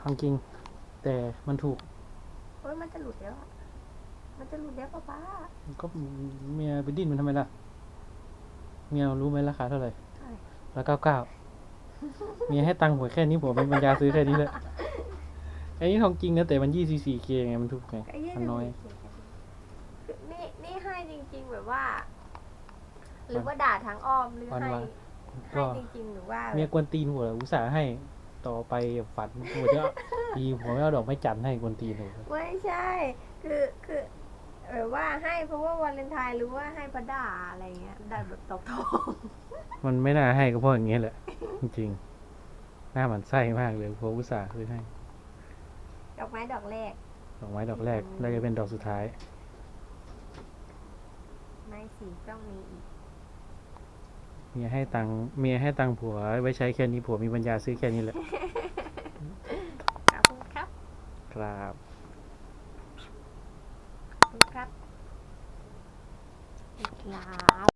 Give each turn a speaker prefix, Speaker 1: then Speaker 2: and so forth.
Speaker 1: ของจริง แต่มันถูก
Speaker 2: โอ้ยมันจะหลุดแล้วอะมันจะหลุดแล้วป้าป้า
Speaker 1: ก็เมียไปดิ้นมันทำไมล่ะ เมียรู้ไหมราคาเท่าไหร่
Speaker 2: ใช่
Speaker 1: ร้อยเก้าเก้าเมียให้ตังค์ผมแค่นี้ผมมีปัญญาซื้อแค่นี้แหละอันนี้ของจริงนะแต่มันยี่สิบสี่เคไงมันถูกไง
Speaker 2: ก็ยี่
Speaker 1: มัน
Speaker 2: สิบ
Speaker 1: น้อย
Speaker 2: คือนี่นี่ให้จริง ๆ แบบว่า หรือว่าด่าทางอ้อมหรือ
Speaker 1: วัน
Speaker 2: ให้
Speaker 1: วัน
Speaker 2: ให้
Speaker 1: ก็
Speaker 2: จริงๆหรือว่า
Speaker 1: เมียกวนตีนหัวอุตส่าห์ให้ต่อไปฝันหัวจะดีผมไม่เอาดอกไม้จันทร์ให้กวนตีนหัว
Speaker 2: ไม่ใช่ คือคือแบบว่าให้เพราะว่าวาเลนไทน์หรือว่าให้ประด่าอะไรเงี้ยด่าแบบตบทอง
Speaker 1: มันไม่น่าให้ก็เพราะอย่างเงี้ยแหละ จริงๆหน้าหมันไส้มากเลยเพราะอุตส่าห์ซื้อให้
Speaker 2: ดอกไม้ดอกแรก
Speaker 1: ดอกไม้ดอกแรกแล้วจะเป็นดอกสุดท้าย
Speaker 2: ไม่สีต้องมีอีก
Speaker 1: เมียให้ตังค์เมียให้ตังค์ผัว ไว้ใช้แค่นี้ผัวมีปัญญาซื้อแค่นี้แหละ
Speaker 2: ขอบคุณครับ
Speaker 1: ครับ
Speaker 2: ขอบคุณครับอีกแล้ว